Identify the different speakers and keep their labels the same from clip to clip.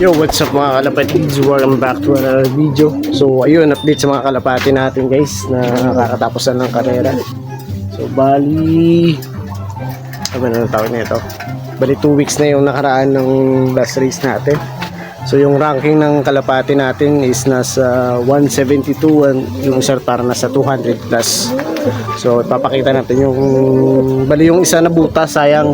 Speaker 1: Yo, what's up mga kalapatids? Welcome back to another video. So, ayun, update sa mga kalapati natin guys na kakatapusan ng karera. So, bali... Ano na tawag na ito? Bali 2 weeks na yung nakaraan ng last race natin. So, yung ranking ng kalapati natin is nasa 172 and yung isa para nasa 200 plus. So, ipapakita natin yung bali yung isa na buta, sayang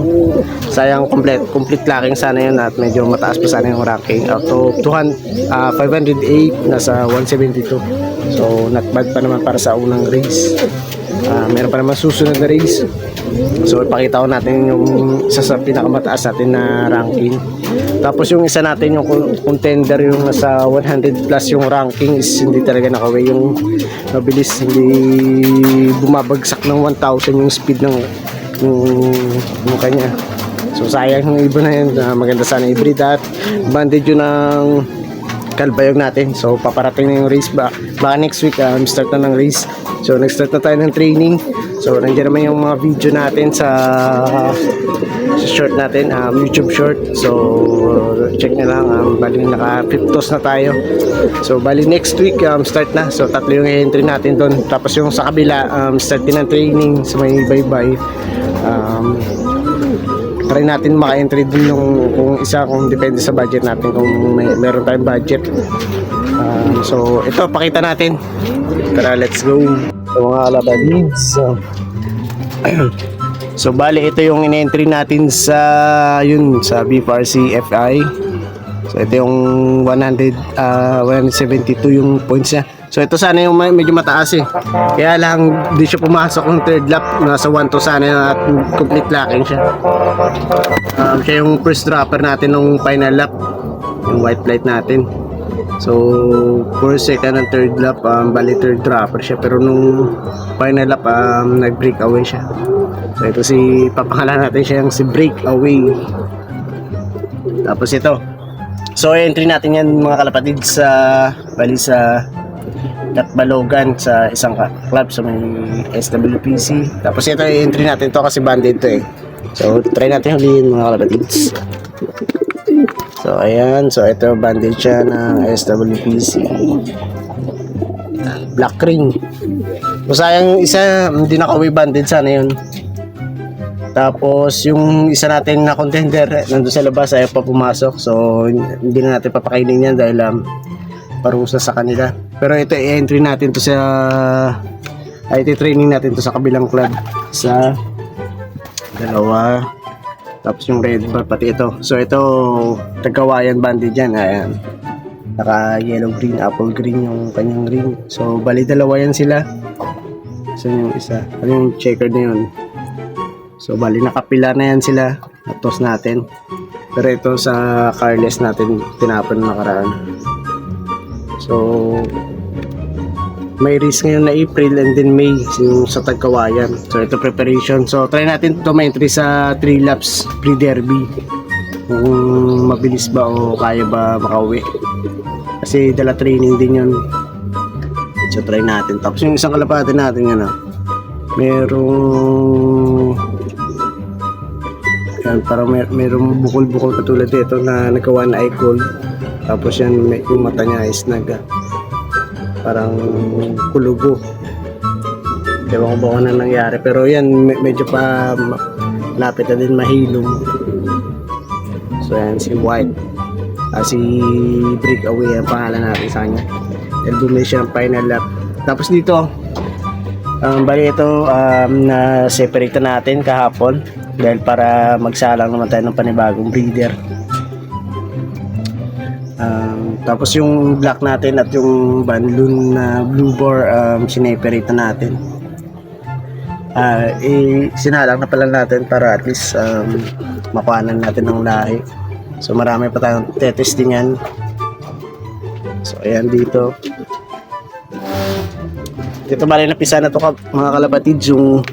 Speaker 1: sayang complete complete lacking sana yun at medyo mataas pa sana yung ranking. Out of 200, ah, 508 nasa 172 so not bad pa naman para sa unang race Ah, meron pa naman susunod na race. So ipakita ko natin yung isa sa pinakamataas natin na ranking. Tapos yung isa natin yung con- contender yung nasa 100 plus yung ranking is hindi talaga nakaway. Yung mabilis hindi bumabagsak ng 1,000 yung speed ng yung, yung kanya. So sayang yung ibon na yun. Ah, maganda sana i-breed bandage yun ng kalbayog natin. So paparating na yung race ba. Baka next week um, start na ng race. So nag-start na tayo ng training. So nandiyan naman yung mga video natin sa, sa short natin, um, YouTube short. So check na lang. Um, bali naka 5 na tayo. So bali next week um, start na. So tatlo yung entry natin doon. Tapos yung sa kabila um, start din ng training sa may bye-bye. Um, try natin maka-entry din yung kung isa kung depende sa budget natin kung may meron tayong budget. Um, so ito pakita natin. Tara let's go. So mga alaban needs so, so bali ito yung in-entry natin sa yun sa BFRC FI so ito yung 100 ah, 172 yung points niya So ito sana yung medyo mataas eh. Kaya lang di siya pumasok ng third lap. Nasa 1 to sana at complete lacking siya. Um, siya yung first dropper natin nung final lap. Yung white flight natin. So, first, second, and third lap, um, bali third dropper siya. Pero nung final lap, um, nag-break away siya. So, ito si, papangalan natin siya yung si break away. Tapos ito. So, entry natin yan mga kalapatid sa, bali sa Balogan sa isang club sa may SWPC. Tapos ito yung entry natin to kasi banded to eh. So try natin huliin mga kalapatids. So ayan, so ito banded siya ng SWPC. Black ring. So sayang isa, hindi nakawi banded sana yun. Tapos yung isa natin na contender nandun sa labas ayaw pa pumasok. So hindi na natin papakainin yan dahil um, parusa sa kanila. Pero ito i-entry natin to sa ay training natin to sa kabilang club. Sa dalawa. Tapos yung red bar pati ito. So ito tagawayan banded dyan. Ayan. Naka yellow green apple green yung kanyang ring. So bali dalawa yan sila. So yung isa. Ano yung checker na yun? So bali nakapila na yan sila. Natos natin. Pero ito sa carless natin tinapon na nakaraan So, may race ngayon na April and then May yung sa Tagkawayan. So, ito preparation. So, try natin ito entry sa 3 laps pre-derby. Kung mabilis ba o kaya ba makauwi. Kasi dala training din yun. So, try natin. Tapos yung isang kalapate natin, ano, merong yan, parang may, merong bukol-bukol katulad dito na nagawa na eye gold. Tapos yan, may, yung mata niya is nag parang kulubo. Ewan ko ba kung ano nangyari. Pero yan, me- medyo pa lapit na din mahilom. So yan, si White. Ah, si Breakaway ang pangalan natin sa kanya. Dahil bumili siya ng final lap. Tapos dito, um, bali ito um, na separate na natin kahapon dahil para magsalang naman tayo ng panibagong breeder. Tapos yung black natin at yung banlun na blue boar um, sineperate na natin. Ah, eh, sinalang na pala natin para at least um, makuhanan natin ng lahi. So marami pa tayong tetestingan. So ayan dito. Dito bali napisa na to ka, mga kalapatid yung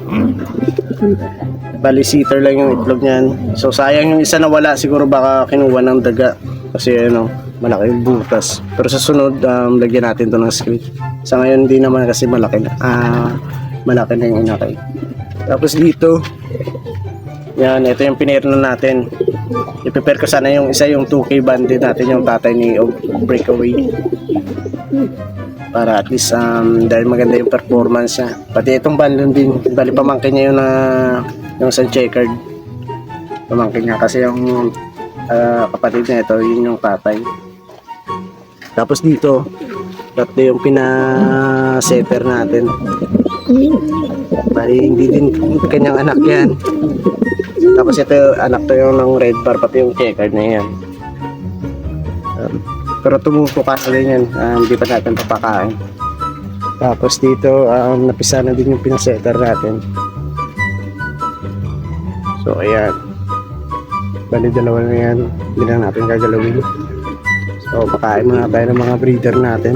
Speaker 1: bali seater lang yung itlog niyan. So sayang yung isa nawala siguro baka kinuha ng daga kasi ano malaki yung butas. Pero sa sunod um, lagyan natin to ng screen. Sa ngayon hindi naman kasi malaki na. Ah, malaki na yung inakay. Tapos dito yan, ito yung pinirno natin. i-prepare ko sana yung isa yung 2K bandit natin yung tatay ni Og Breakaway. Para at least um, dahil maganda yung performance niya. Pati itong bandit din, bali pamangkin niya yung na yung sa checkered. Pamangkin niya kasi yung ah, kapatid niya ito, yun yung tatay. Tapos dito, tatlo yung pina-setter natin. Bali, hindi din kanyang anak yan. Tapos ito, anak to yung ng red bar, pati yung checkered na yan. Um, pero tumupo ka na rin yan, um, hindi pa natin papakain. Tapos dito, um, napisa na din yung pinasetter natin. So, ayan. Bali, dalawa na yan. Hindi lang natin gagalawin. So, pakain muna tayo ng mga breeder natin.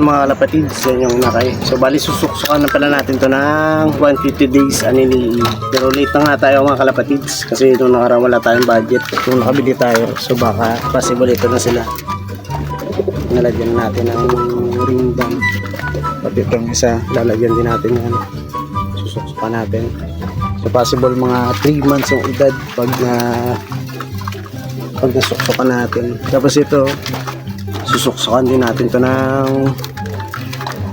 Speaker 1: Yung mga kalapatids, yan yung nakay. So, bali susuksukan na pala natin to ng 150 days anili. Pero late na nga tayo mga kalapatids kasi nung nakaraan wala tayong budget. Nung nakabili tayo, so baka possible ito na sila. Nalagyan natin ng ring band. Pati itong isa, lalagyan din natin yan. Susuksukan natin. So possible mga 3 months yung edad pag na pag nasuksukan natin. Tapos ito, susuksukan din natin to ng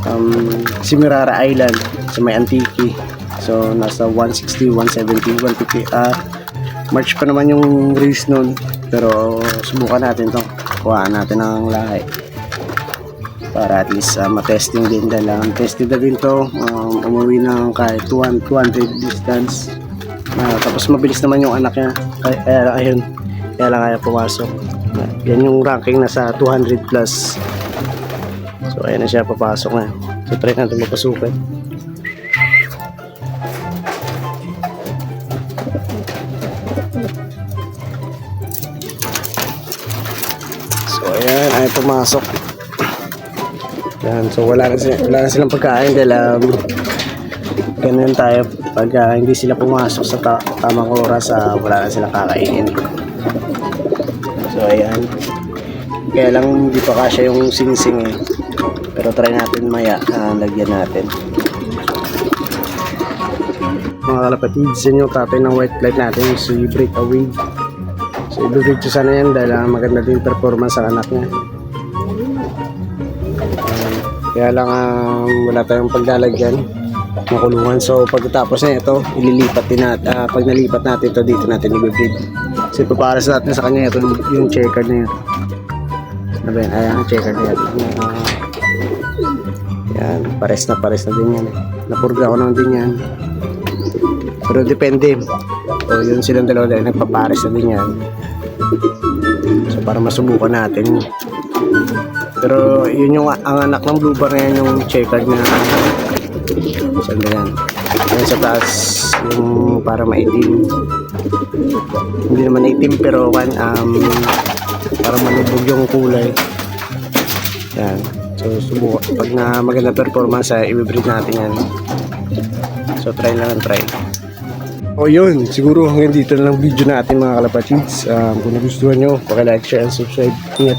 Speaker 1: um, Simirara Island sa may Antique. So, nasa 160, 170, 150. Ah, March pa naman yung race nun. Pero, subukan natin to. Kuhaan natin ang lahi. Para at least uh, matesting din dahil ang tested na din to. Um, umuwi ng kahit 200, 200 distance. Ah, tapos mabilis naman yung anak niya. Kaya, kaya ayun, kaya lang kaya pumasok. Ah, Yan yung ranking nasa 200 plus. So ayan na siya, papasok na. So try natin mapasukan. So ayan, ay pumasok. Yan, so wala na, sila, wala na silang pagkain dahil um, ganun tayo pag ah, hindi sila pumasok sa ta- tamang oras, ah, wala na silang kakainin. So ayan. Kaya lang hindi pa kasya yung singsing eh. Pero try natin maya, ah, lagyan natin. Mga kalapatids, yan yung tatay ng white flight natin, si Breakaway. So ko sana yan dahil ah, maganda din performance ang anak niya. Kaya lang um, wala tayong paglalagyan ng kulungan. So pagkatapos na ito, ililipat din natin. ah, pag nalipat natin ito, dito natin i-breed. Para sa natin sa kanya ito yung checkered na yan. Ano ba yan? Ayan, ang checker na yan. Ah, yan, pares na pares na din yan. Napurga ko naman din yan. Pero depende. O yun silang dalawa dahil nagpapares na din yan. So para masubukan natin. Pero yun yung ang anak ng blue na yan yung checkered na saan ba yan? Yan sa taas yung para maitim. Hindi naman itim pero kan um, para malubog yung kulay. Yan. So, subukan. Pag na maganda performance, ay i-breed natin yan. So, try lang ang try. O yun, siguro hanggang dito na lang video natin mga kalapatids. Um, kung nagustuhan nyo, like, share, and subscribe. Ingat.